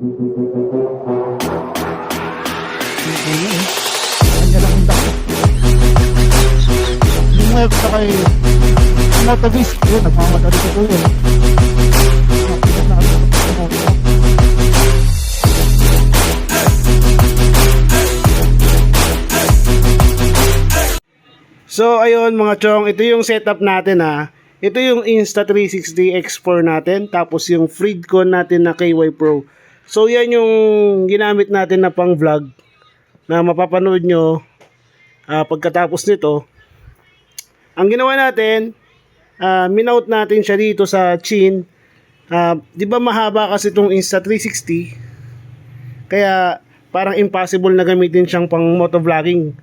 So ayun mga chong, ito yung setup natin ha. Ito yung Insta360 X4 natin, tapos yung Freedcon natin na KY Pro. So yan yung ginamit natin na pang vlog na mapapanood nyo ah, pagkatapos nito. Ang ginawa natin, uh, minout natin siya dito sa chin. Ah, di ba mahaba kasi itong Insta360? Kaya parang impossible na gamitin siyang pang motovlogging.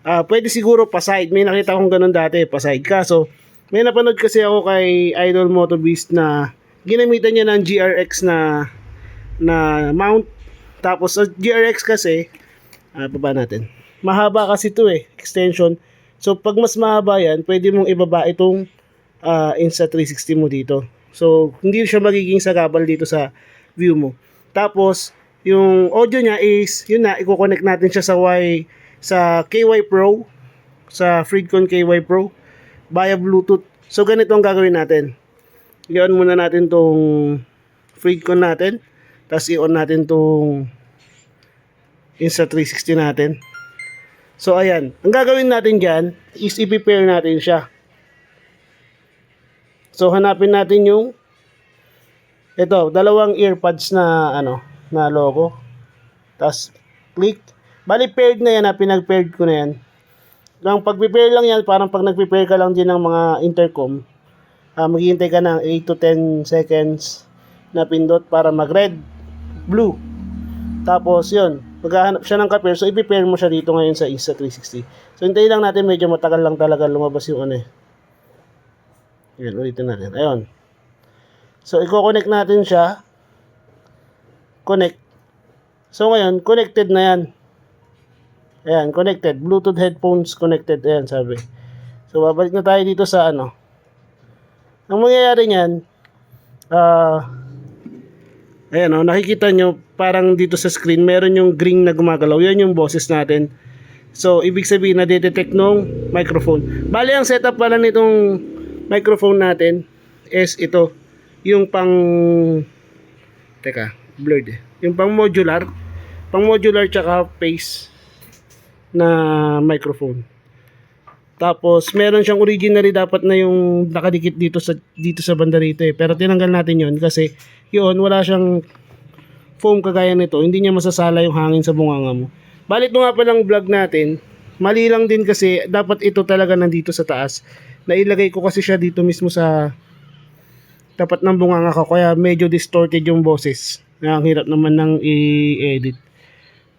Ah, pwede siguro pa-side. May nakita akong ganun dati, pa-side. Kaso, may napanood kasi ako kay Idol Motobeast na ginamitan niya ng GRX na na mount. Tapos sa GRX kasi, ah, baba natin. Mahaba kasi ito eh, extension. So pag mas mahaba yan, pwede mong ibaba itong ah, Insta360 mo dito. So hindi siya magiging sagabal dito sa view mo. Tapos yung audio niya is, yun na, i-connect natin siya sa Y sa KY Pro, sa Freedcon KY Pro via Bluetooth. So ganito ang gagawin natin. I-on muna natin tong Freedcon natin. Tapos i-on natin tong Insta360 natin. So ayan, ang gagawin natin dyan is i-prepare natin siya. So hanapin natin yung ito, dalawang earpads na ano, na logo. Tapos click. Bali paired na yan na pinag-paired ko na yan. Ang pag-prepare lang yan, parang pag nag-prepare ka lang din ng mga intercom, ah maghihintay ka ng 8 to 10 seconds na pindot para mag-red, blue. Tapos yun, maghahanap siya ng ka-pair. So i-prepare mo siya dito ngayon sa Insta360. So hintayin lang natin, medyo matagal lang talaga lumabas yung ano eh. Yun, ulitin natin. Ayun. So i-connect natin siya. Connect. So ngayon, connected na yan. Ayan, connected. Bluetooth headphones connected. Ayan, sabi. So, babalik na tayo dito sa ano. Ang mangyayari niyan, ah, ayan o, nakikita nyo, parang dito sa screen, meron yung green na gumagalaw. Yan yung boses natin. So, ibig sabihin na detect nung microphone. Bali, ang setup pala nitong microphone natin is ito. Yung pang, teka, blurred eh. Yung pang modular, pang modular tsaka face na microphone. Tapos meron siyang originally dapat na yung nakadikit dito sa dito sa banda eh. Pero tinanggal natin 'yon kasi yun wala siyang foam kagaya nito. Hindi niya masasala yung hangin sa bunganga mo. Balit nga palang vlog natin, mali lang din kasi dapat ito talaga nandito sa taas. Nailagay ko kasi siya dito mismo sa tapat ng bunganga ko kaya medyo distorted yung boses. Ang hirap naman nang i-edit.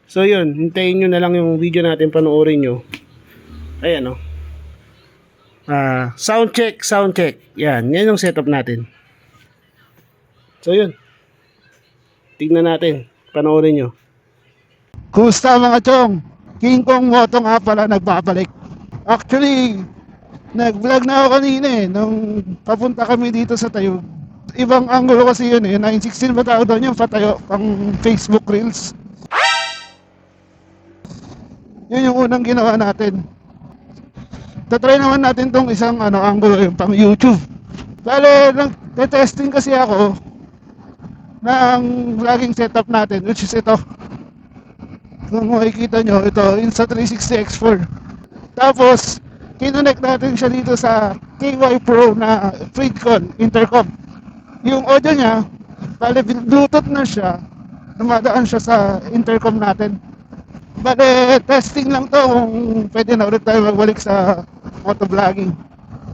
So yun, hintayin nyo na lang yung video natin panoorin nyo. Ayan o. Ah, sound check, sound check. Yan, yan yung setup natin. So yun. Tignan natin, panoorin nyo. Kumusta mga chong? King Kong Moto nga pala nagbabalik. Actually, nag-vlog na ako kanina eh, nung papunta kami dito sa tayo. Ibang angulo kasi yun eh, 916 ba tawag doon yung patayo, pang Facebook Reels. Yun yung unang ginawa natin. Tatry naman natin tong isang ano, angulo yung pang YouTube. Bale, nag-testing kasi ako ng vlogging setup natin, which is ito. Kung makikita nyo, ito, Insta360 X4. Tapos, kinonect natin siya dito sa KY Pro na Freedcon intercom. Yung audio niya, bale, Bluetooth na siya, dumadaan siya sa intercom natin. Bale, testing lang to kung pwede na ulit tayo magbalik sa motovlogging.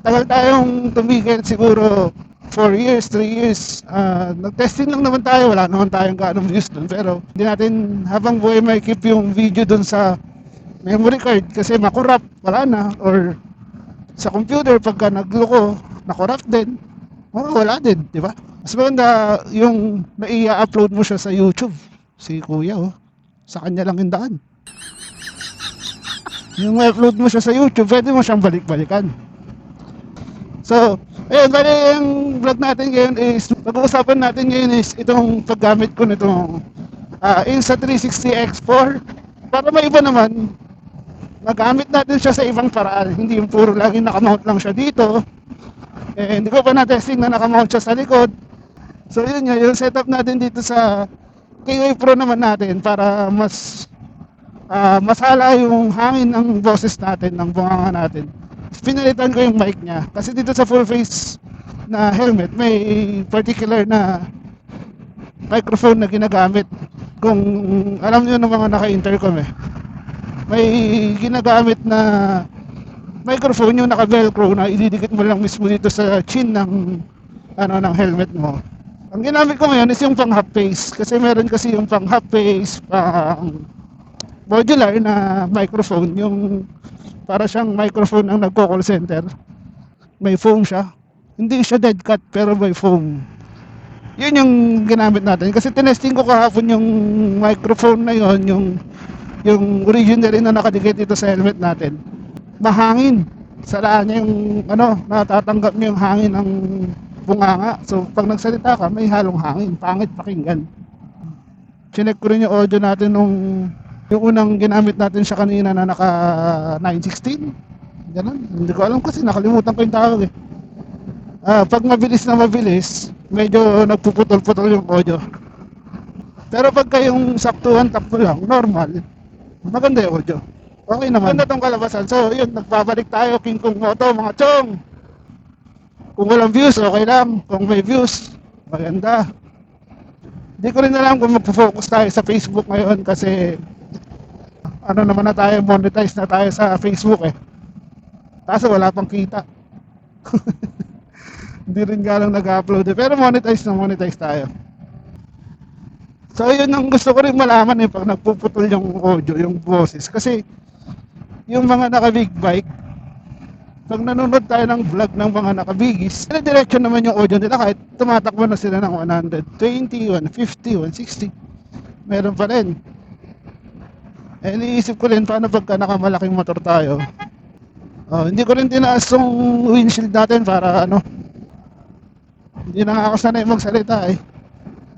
Tagal tayong tumigil siguro 4 years, 3 years. Ah, nag-testing lang naman tayo, wala naman tayong ganong views dun. Pero hindi natin habang buhay may keep yung video dun sa memory card kasi makurap, wala na. Or sa computer, pagka nagloko, nakurap din, wala din, di ba? Mas maganda yung nai-upload mo siya sa YouTube. Si Kuya, oh. Sa kanya lang yung daan. Yung upload mo siya sa YouTube, pwede mo siyang balik-balikan. So, ayun, bali yung vlog natin ngayon is, pag-uusapan natin ngayon is itong paggamit ko nitong ah, Insta360 X4 para may iba naman magamit natin siya sa ibang paraan. Hindi yung puro lagi nakamount lang siya dito. Eh, hindi ko pa na-testing na nakamount siya sa likod. So yun yun yung setup natin dito sa KI Pro naman natin para mas ah, masala yung hangin ng boses natin ng bunganga natin. Pinalitan ko yung mic niya. Kasi dito sa full face na helmet may particular na microphone na ginagamit. Kung alam niyo ng mga naka-intercom eh. May ginagamit na microphone yung naka-velcro na ididikit mo lang mismo dito sa chin ng ano ng helmet mo. Ang ginamit ko ngayon is yung pang half face. Kasi meron kasi yung pang half face pang modular na microphone. Yung para siyang microphone ng nagko-call center. May foam siya. Hindi siya dead cut pero may foam. Yun yung ginamit natin. Kasi tinesting ko kahapon yung microphone na yon yung yung original na nakadikit dito sa helmet natin. Mahangin salaan niya yung ano natatanggap niya yung hangin ng bunganga so pag nagsalita ka may halong hangin. Pangit pakinggan. Chinek ko rin yung audio natin nung yung unang ginamit natin siya kanina na naka 916 ganun hindi ko alam kasi nakalimutan ko yung tawag eh Ah, pag mabilis na mabilis, medyo nagpuputol-putol yung audio. Pero pag kayong saktuhan takto lang, normal, maganda yung audio. Okay naman. Maganda tong kalabasan. So, yun, nagbabalik tayo, King Kong Moto, mga chong. Kung walang views, okay lang. Kung may views, maganda. Hindi ko rin alam kung magpo-focus tayo sa Facebook ngayon kasi ano naman na tayo, monetize na tayo sa Facebook eh. Kaso wala pang kita. Hindi rin galang nag-upload eh. Pero monetize na monetize tayo. So yun ang gusto ko rin malaman eh pag nagpuputol yung audio, yung boses. Kasi yung mga naka-big bike, pag nanonood tayo ng vlog ng mga naka-bigis, diretso naman yung audio nila kahit tumatakbo na sila ng 120, 150, 160. Meron pa rin. Eh, iniisip ko rin paano pagka nakamalaking motor tayo. Oh, hindi ko rin tinaas yung windshield natin para ano, hindi na ako sanay magsalita eh.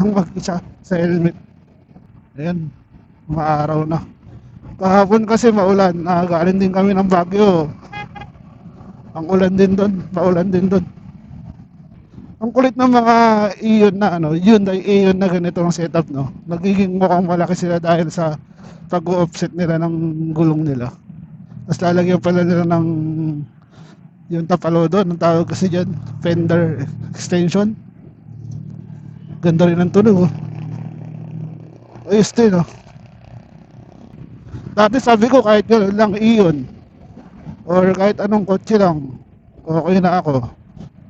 Ang mag-isa sa helmet. Ayan, maaraw na. Kahapon kasi maulan, nakagaling din kami ng Baguio. Ang ulan din doon, maulan din doon. Ang kulit ng mga iyon na ano, yun ay iyon na ganito ang setup no. Nagiging mukhang malaki sila dahil sa pag-offset nila ng gulong nila. Tapos lalagyan pala nila ng yung tapalodo, ang tawag kasi dyan, fender extension. Ganda rin ang tunog, oh. Ayos din, oh. Dati sabi ko kahit gano'n lang iyon, or kahit anong kotse lang, okay na ako.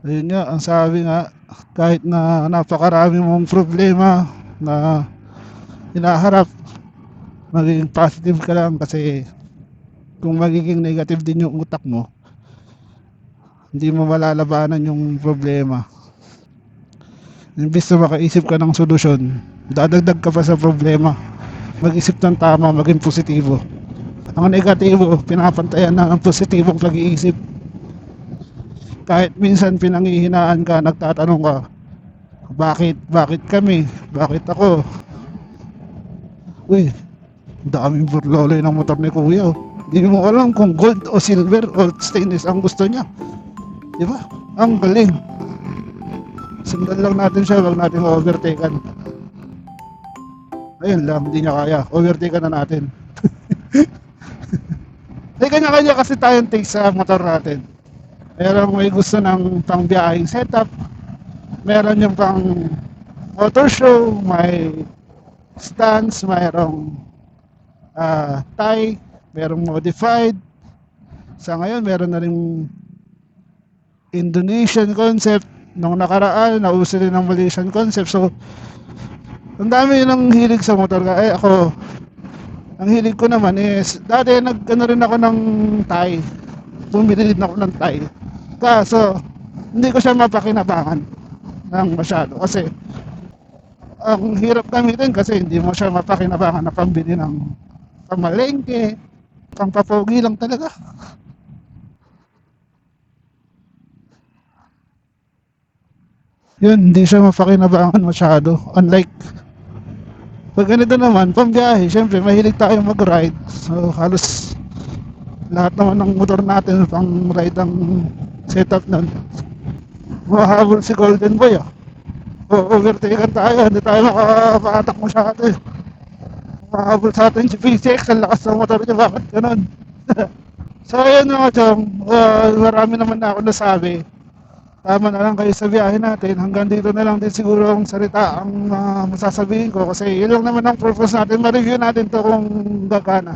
Ayun nga, ang sabi nga, kahit na napakarami mong problema na hinaharap, maging positive ka lang kasi kung magiging negative din yung utak mo, hindi mo malalabanan yung problema. Imbis na makaisip ka ng solusyon, dadagdag ka pa sa problema. Mag-isip ng tama, maging positibo. Ang negatibo, pinapantayan na ang positibong pag-iisip. Kahit minsan pinanghihinaan ka, nagtatanong ka, bakit, bakit kami, bakit ako? Uy, daming burloloy ng motor ni Kuya. oh. Hindi mo alam kung gold o silver o stainless ang gusto niya. Di ba? Ang galing. Sundan lang natin siya, wag natin overtaken. Ayun lang, hindi niya kaya. Overtaken na natin. May kanya-kanya kasi tayong taste sa motor natin. Meron may gusto ng pangbiyahing setup. Meron yung pang motor show, may stance, mayroong ah tie, merong modified. Sa ngayon, meron na rin Indonesian concept. Nung nakaraan, nauso din ng Malaysian concept. So, ang dami ng hilig sa motor. Eh, ako, ang hilig ko naman is, dati nag, ano rin ako ng Thai. Bumili din ako ng Thai. Kaso, hindi ko siya mapakinabangan ng masyado. Kasi, ang hirap gamitin kasi hindi mo siya mapakinabangan na pambili ng pamalengke, pampapogi lang talaga. Yun, hindi siya mapakinabangan masyado. Unlike Pag ganito naman, pambiyahe, syempre mahilig tayo mag-ride. So halos lahat naman ng motor natin pang ride ang setup nun. Mahabol si Golden Boy ah. O, overtaken tayo, hindi tayo makakapatak masyado eh. Mahabol sa atin si PCX, ang lakas ng motor niya, bakit ganun? so ayun mga chong, uh, marami naman na ako nasabi. Tama na lang kayo sa biyahe natin. Hanggang dito na lang din siguro ang salita ang ah, masasabihin ko kasi yun lang naman ang purpose natin. Ma-review natin to kung gagana.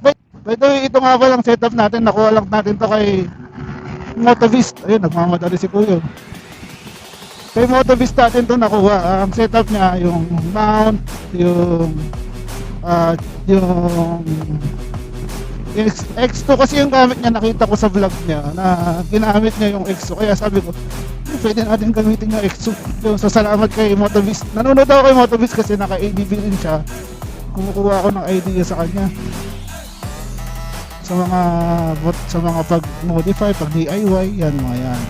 By, by the way, ito nga ba lang setup natin. Nakuha lang natin to kay Motovist. Ayun, nagmamadali si Kuya. Kay Motovist natin to nakuha. Ang setup niya, yung mount, yung ah yung yung X- X2 kasi yung gamit niya nakita ko sa vlog niya na ginamit niya yung X2 kaya sabi ko "Eh, pwede natin gamitin yung X2 yung so salamat kay Motovist nanonood ako kay Motovist kasi naka ADV rin siya. Kumukuha ako ng idea sa kanya. Sa mga sa mga pag modify pag DIY yan mga yan.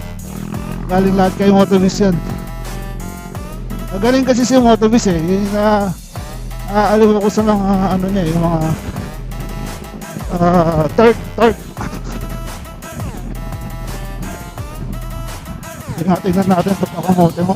Galing lahat kay Motovist yan. Magaling kasi si Motovist eh. Yung na Naaalim ako sa mga ano niya, yung mga ah third, third. Tingnan tingnan natin pag nakamote mo.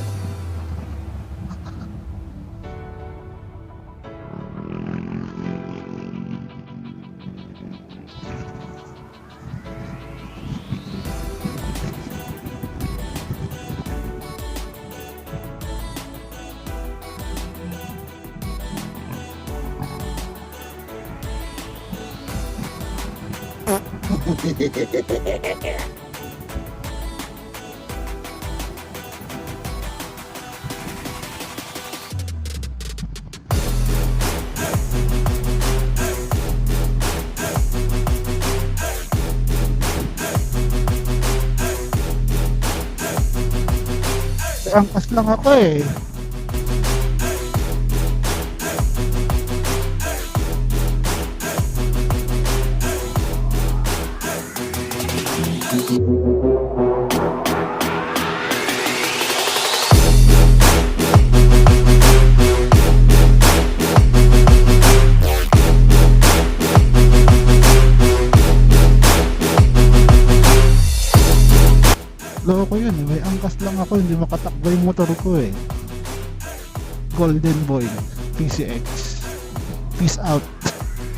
Angkas lang ako eh. Ako. Hindi makatakbo yung motor ko eh. Golden Boy. PCX. Peace out.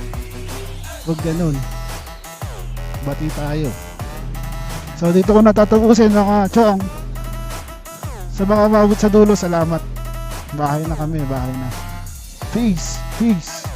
Huwag ganun. Bati tayo. So dito ko natatapusin mga chong. Sa mga umabot sa dulo, salamat. Bahay na kami, bahay na. Peace, peace.